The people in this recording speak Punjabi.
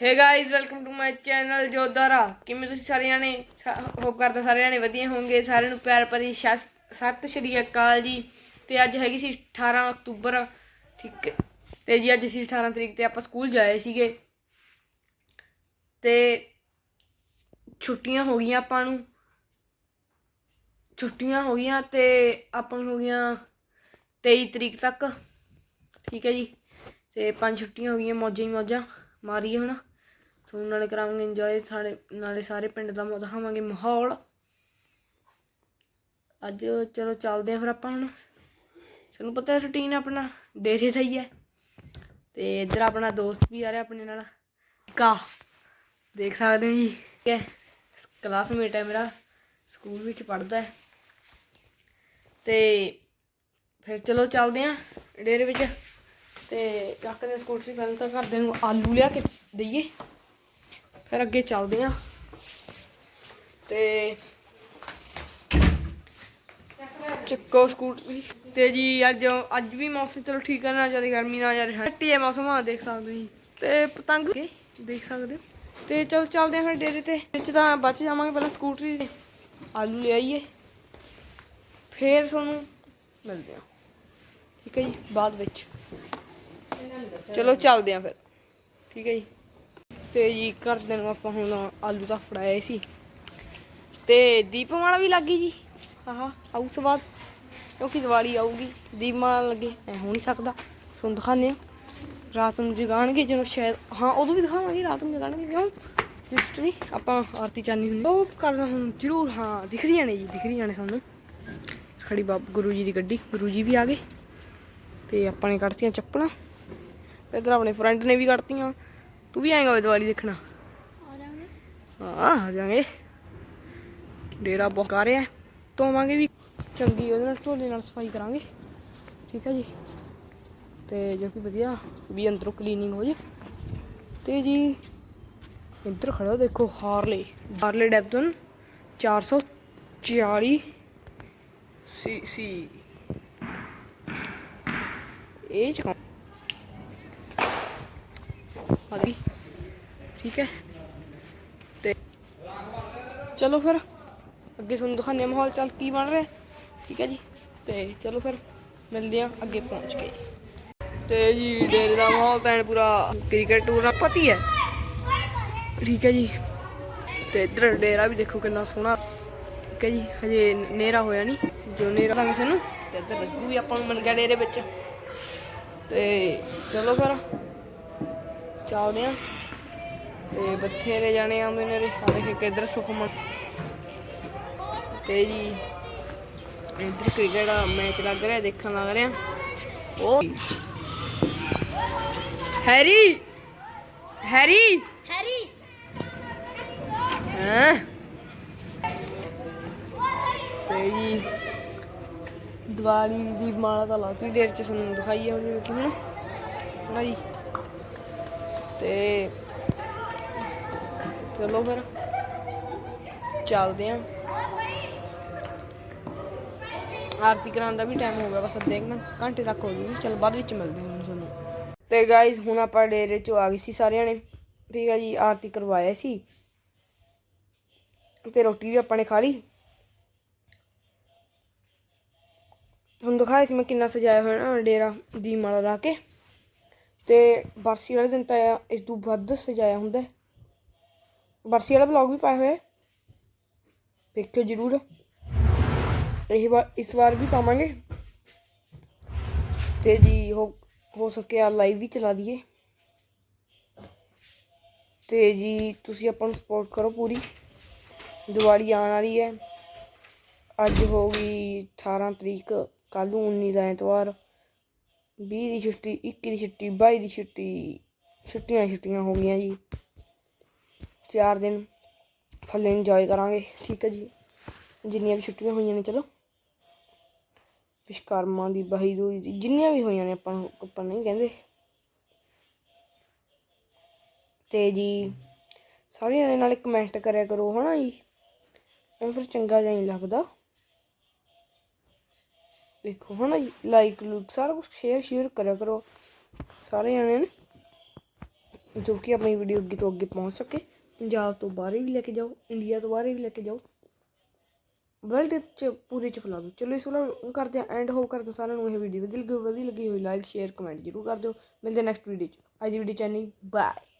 Hey guys welcome to my channel ਜੋਦਾਰਾ ਕਿਵੇਂ ਤੁਸੀਂ ਸਾਰੇ ਜਾਣੇ ਹੋਪ ਕਰਦਾ ਸਾਰੇ ਜਾਣੇ ਵਧੀਆ ਹੋਵੋਗੇ ਸਾਰਿਆਂ ਨੂੰ ਪਿਆਰ ਭਰੀ ਸਤਿ ਸਤਿ ਸ਼੍ਰੀ ਅਕਾਲ ਜੀ। ਤੇ ਅੱਜ ਹੈਗੀ ਸੀ 18 ਅਕਤੂਬਰ। ਠੀਕ ਹੈ। ਤੇ ਜੀ ਅੱਜ ਸੀ 18 ਤਰੀਕ ਤੇ ਆਪਾਂ ਸਕੂਲ ਜਾਏ ਸੀਗੇ। ਤੇ ਛੁੱਟੀਆਂ ਹੋ ਗਈਆਂ ਆਪਾਂ ਨੂੰ। ਛੁੱਟੀਆਂ ਹੋ ਗਈਆਂ ਤੇ ਆਪਾਂ ਨੂੰ ਹੋ ਗਈਆਂ 23 ਤਰੀਕ ਤੱਕ। ਠੀਕ ਹੈ ਜੀ। ਤੇ ਪੰਜ ਛੁੱਟੀਆਂ ਹੋ ਗਈਆਂ, ਮੌਜਾਂ ਹੀ ਮੌਜਾਂ। ਮਾਰੀਏ ਹੁਣ ਤੁਹਾਨੂੰ ਨਾਲੇ ਕਰਾਵਾਂਗੇ ਇੰਜੋਏ ਸਾਡੇ ਨਾਲੇ ਸਾਰੇ ਪਿੰਡ ਦਾ ਦਿਖਾਵਾਂਗੇ ਮਾਹੌਲ। ਅੱਜ ਚਲੋ ਚੱਲਦੇ ਆ ਫਿਰ ਆਪਾਂ ਹੁਣ। ਤੁਹਾਨੂੰ ਪਤਾ ਰੁਟੀਨ ਆਪਣਾ, ਡੇਰੇ ਦਾ ਹੀ ਹੈ। ਤੇ ਇੱਧਰ ਆਪਣਾ ਦੋਸਤ ਵੀ ਆ ਰਿਹਾ ਆਪਣੇ ਨਾਲ। ਕਾ, ਦੇਖ ਸਕਦੇ ਹੋ ਜੀ। ਠੀਕ ਹੈ ਕਲਾਸਮੇਟ ਹੈ ਮੇਰਾ, ਸਕੂਲ ਵਿੱਚ ਪੜ੍ਹਦਾ ਹੈ। ਤੇ ਫਿਰ ਚਲੋ ਚੱਲਦੇ ਆ ਡੇਰੇ ਵਿੱਚ। ਤੇ ਚੱਕਦੇ ਹਾਂ ਸਕੂਟਰ ਸੀ ਪਹਿਲਾਂ ਤਾਂ ਘਰਦਿਆਂ ਨੂੰ ਆਲੂ ਲਿਆ ਕੇ ਦਈਏ। ਫਿਰ ਅੱਗੇ ਚੱਲਦੇ ਆ। ਤੇ ਚੱਕੋ ਸਕੂਟਰੀ ਤੇ ਜੀ ਅੱਜ ਅੱਜ ਵੀ ਮੌਸਮ ਚਲੋ ਠੀਕ ਹੈ ਨਾ ਜ਼ਿਆਦਾ ਗਰਮੀ, ਨਾ ਜਾ ਠੰਡ। ਠੱਟੀ ਹੈ ਮੌਸਮ ਆ, ਦੇਖ ਸਕਦੇ ਹੋ ਜੀ ਤੇ ਪਤੰਗ ਵੀ ਦੇਖ ਸਕਦੇ ਹੋ। ਤੇ ਚਲੋ ਚੱਲਦੇ ਆ ਫਿਰ ਡੇਰੇ ਤੇ। ਵਿੱਚ ਤਾਂ ਬਚ ਜਾਵਾਂਗੇ ਪਹਿਲਾਂ ਸਕੂਟਰੀ ਤੇ ਆਲੂ ਲੈ ਆਈਏ। ਫੇਰ ਤੁਹਾਨੂੰ ਮਿਲਦੇ ਆ। ਠੀਕ ਹੈ ਜੀ, ਬਾਅਦ ਵਿੱਚ। ਚਲੋ ਚੱਲਦੇ ਆ ਫਿਰ। ਠੀਕ ਹੈ ਜੀ। ਤੇ ਜੀ ਕਰਦੇ ਨੂੰ ਆਪਾਂ ਹੁਣ ਆਲੂ ਤਾਂ ਫੜਾਏ ਸੀ। ਤੇ ਦੀਪਮਾਲਾ ਵੀ ਲੱਗੀ ਜੀ। ਆਹਾ। ਆਉ ਸਵਾਦ। ਕਿਉਂਕਿ ਦੀਵਾਲੀ ਆਊਗੀ ਦੀਪਮਾਲਾ ਲੱਗੇ ਐ ਹੋ ਨਹੀਂ ਸਕਦਾ। ਤੁਹਾਨੂੰ ਦਿਖਾਉਂਦੇ ਆ। ਰਾਤ ਨੂੰ ਜਗਾਣਗੇ ਜਦੋਂ ਸ਼ਾਇਦ ਹਾਂ ਉਦੋਂ ਵੀ ਦਿਖਾਵਾਂਗੇ ਰਾਤ ਨੂੰ ਜਗਾਣਗੇ ਕਿਉਂ? ਜਿਸਟਰੀ ਆਪਾਂ ਆਰਤੀ ਚਾਨੀ ਹੁੰਦੀ ਉਹ ਕਰਦਾ ਹੁਣ ਜ਼ਰੂਰ ਹਾਂ ਦਿਖ ਰਹੀਆਂ ਨੇ ਜੀ ਦਿਖ ਰਹੀਆਂ ਨੇ ਸਾਨੂੰ। ਖੜੀ ਬਾਬ ਗੁਰੂ ਜੀ ਦੀ ਗੱਡੀ ਗੁਰੂ ਜੀ ਵੀ ਆ ਗਏ। ਤੇ ਆਪਾਂ ਨੇ ਕੱਢਤੀਆਂ ਚੱਪਲਾਂ। ਇਧਰ ਆਪਣੇ ਫਰੈਂਡ ਨੇ ਵੀ ਕੱਢਤੀਆਂ। ਤੂੰ ਵੀ ਆਏਗਾ ਦੀਵਾਲੀ ਦੇਖਣਾ? ਆ ਜਾਵਾਂਗੇ। ਹਾਂ ਆ ਜਾਾਂਗੇ ਡੇਰਾ ਆ ਰਿਹਾ। ਧੋਵਾਂਗੇ ਵੀ। ਚੰਗੀ ਉਹਦੇ ਨਾਲ ਢੋਲੇ ਨਾਲ ਸਫ਼ਾਈ ਕਰਾਂਗੇ। ਠੀਕ ਹੈ ਜੀ। ਤੇ ਜੋ ਕਿ ਵਧੀਆ ਵੀ ਅੰਦਰੋਂ ਕਲੀਨਿੰਗ ਹੋ ਜੇ। ਤੇ ਜੀ ਇੱਧਰ ਖੜੋ ਦੇਖੋ ਹਾਰਲੇ। ਹਾਰਲੇ ਡੈਵਨ 440 ਸੀ ਸੀ ਇਹ ਚ ਆ ਗਈ ਠੀਕ ਹੈ? ਤੇ ਚਲੋ ਫਿਰ, ਅੱਗੇ ਤੁਹਾਨੂੰ ਦਿਖਾਉਂਦੇ ਹਾਂ ਮਾਹੌਲ ਚੱਲ ਕੀ ਬਣ ਰਿਹਾ। ਠੀਕ ਹੈ ਜੀ? ਤੇ ਚਲੋ ਫਿਰ ਮਿਲਦੇ ਆ ਅੱਗੇ ਪਹੁੰਚ ਕੇ। ਤੇ ਜੀ, ਡੇਰੇ ਦਾ ਮਾਹੌਲ ਤਾਂ ਪੂਰਾ ਕ੍ਰਿਕਟ ਟੂਰ ਪਤੀ ਹੈ ਠੀਕ ਹੈ ਜੀ? ਤੇ ਇੱਧਰ ਡੇਰਾ ਵੀ ਦੇਖੋ ਕਿੰਨਾ ਸੋਹਣਾ। ਠੀਕ ਹੈ ਜੀ? ਹਜੇ ਨੇਰਾ ਹੋਇਆ ਨਹੀਂ। ਜੋ ਨੇਰਾ ਤਾਂ ਸਾਨੂੰ ਤੇ ਇੱਧਰ ਲੱਗੂ ਵੀ ਆਪਾਂ ਨੂੰ ਮਿਲ ਗਿਆ ਡੇਰੇ ਵਿੱਚ। ਤੇ ਚਲੋ ਫਿਰ। ਚੱਲਦੇ ਆ ਤੇ ਬਥੇਰੇ ਜਾਣੇ ਆਉਂਦੇ ਨੇ ਆ ਦੇਖੇ ਕਿੱਧਰ ਸੁਖਮਨ। ਤੇ ਜੀ ਇੱਧਰ ਕ੍ਰਿਕਟ ਦਾ ਮੈਚ ਲੱਗ ਰਿਹਾ ਦੇਖਣ ਲੱਗ ਰਿਹਾ। ਉਹ ਹੈਰੀ ਹੈਰੀ। ਹੈਰੀ। ਹਾਂ? ਤੇ ਜੀ ਦੀਵਾਲੀ ਦੀ ਦੀਪਮਾਲਾ ਤਾਂ ਲਾਤੀ ਡੇਰ ਚ ਤੁਹਾਨੂੰ ਦਿਖਾਈ ਕਿ ਹੁਣ। ਜੀ। ਤੇ ਚਲੋ ਫਿਰ। ਚੱਲਦੇ ਆਂ। ਆਰਤੀ ਕਰਾਉਣ ਦਾ ਵੀ ਟਾਈਮ ਹੋ ਗਿਆ, ਬਸ ਅੱਧੇ ਕੁ ਘੰਟੇ ਤੱਕ ਹੋ ਜੂਗੀ। ਚਲ ਬਾਅਦ ਵਿੱਚ ਮਿਲਦੇ ਹਾਂ ਤੁਹਾਨੂੰ ਤੇ ਗਾਇਜ਼ ਹੁਣ ਆਪਾਂ ਡੇਰੇ ਚੋਂ ਆ ਗਏ ਸੀ ਸਾਰਿਆਂ ਨੇ। ਠੀਕ ਆ ਜੀ ਆਰਤੀ ਕਰਵਾਇਆ ਸੀ। ਤੇ ਰੋਟੀ ਵੀ ਆਪਾਂ ਨੇ ਖਾ ਲਈ। ਹੁਣ ਦਿਖਾਇਆ ਸੀ ਮੈਂ ਕਿੰਨਾ ਸਜਾਇਆ ਹੋਇਆ ਨਾ ਡੇਰਾ ਦੀ ਮਾਲਾ ਲਾ ਕੇ। ਤੇ ਬਰਸੀ ਵਾਲੇ ਦਿਨ ਤਾਂ ਇਸ ਤੋਂ ਵੱਧ ਸਜਾਇਆ ਹੁੰਦਾ ਬਰਸੀ ਵਾਲਾ ਵਲੌਗ ਵੀ ਪਾਇਆ ਹੋਇਆ ਦੇਖਿਓ ਜਰੂਰ। ਇਹ ਵਾਰ ਇਸ ਵਾਰ ਵੀ ਪਾਵਾਂਗੇ। ਤੇ ਜੀ ਹੋ ਹੋ ਸਕਿਆ ਲਾਈਵ ਵੀ ਚਲਾ ਦਈਏ ਤੇ ਜੀ ਤੁਸੀਂ ਆਪਾਂ ਨੂੰ ਸਪੋਰਟ ਕਰੋ ਪੂਰੀ। ਦੀਵਾਲੀ ਆਉਣ ਵਾਲੀ ਹੈ। ਅੱਜ ਹੋ ਗਈ 18 ਤਰੀਕ ਕੱਲ ਨੂੰ 19 ਦਾ ਐਤਵਾਰ। 20 ਦੀ ਛੁੱਟੀ 21 ਦੀ ਛੁੱਟੀ 22 ਦੀ ਛੁੱਟੀ, ਛੁੱਟੀਆਂ ਛੁੱਟੀਆਂ ਹੋ ਗਈਆਂ ਜੀ। ਚਾਰ ਦਿਨ ਫੁੱਲ ਇੰਜੋਏ ਕਰਾਂਗੇ, ਠੀਕ ਹੈ ਜੀ। ਜਿੰਨੀਆਂ ਵੀ ਛੁੱਟੀਆਂ ਹੋਈਆਂ ਨੇ, ਚਲੋ। ਵਿਸ਼ਕਰਮਾ ਦੀ ਬਹੀ ਦੂਜ ਦੀ, ਜਿੰਨੀਆਂ ਵੀ ਹੋਈਆਂ ਨੇ ਆਪਾਂ ਨੂੰ, ਆਪਾਂ ਨਹੀਂ ਕਹਿੰਦੇ। ਤੇ ਜੀ, ਸਾਰਿਆਂ ਦੇ ਨਾਲ ਕਮੈਂਟ ਕਰਿਆ ਕਰੋ, ਹਨਾ ਜੀ? ਐਂ ਫਿਰ ਚੰਗਾ ਜਿਹਾ ਨਹੀਂ ਲੱਗਦਾ। ਦੇਖੋ, ਹਨਾ ਜੀ ਲਾਈਕ ਲੂਕ ਸਾਰਾ ਕੁਝ ਸ਼ੇਅਰ ਸ਼ੇਅਰ ਕਰਿਆ ਕਰੋ। ਸਾਰੇ ਜਣੇ ਨੇ, ਜੋ ਕਿ ਆਪਣੀ ਵੀਡੀਓ ਅੱਗੇ ਤੋਂ ਅੱਗੇ ਪਹੁੰਚ ਸਕੇ। ਪੰਜਾਬ ਤੋਂ ਬਾਹਰ ਵੀ ਲੈ ਕੇ ਜਾਓ ਇੰਡੀਆ ਤੋਂ ਬਾਹਰ ਵੀ ਲੈ ਕੇ ਜਾਓ। ਵਰਲਡ ਚ ਪੂਰੇ ਚ ਫੈਲਾ ਦਿਓ। ਚਲੋ, ਇਸ ਵਾਰ ਕਰਦੇ ਆ ਐਂਡ ਹੋਪ ਕਰਦੇ ਸਾਰਿਆਂ ਨੂੰ ਇਹ ਵੀਡੀਓ ਵਧੀਆ ਲੱਗੀ ਹੋਵੇ ਵਧੀਆ ਲੱਗੀ ਹੋਈ ਲਾਈਕ ਸ਼ੇਅਰ ਕਮੈਂਟ ਜ਼ਰੂਰ ਕਰ ਦਿਓ। ਮਿਲਦੇ ਨੈਕਸਟ ਵੀਡੀਓ ਚ। ਅੱਜ ਦੀ ਵੀਡੀਓ ਚ ਇੰਨੀ ਬਾਏ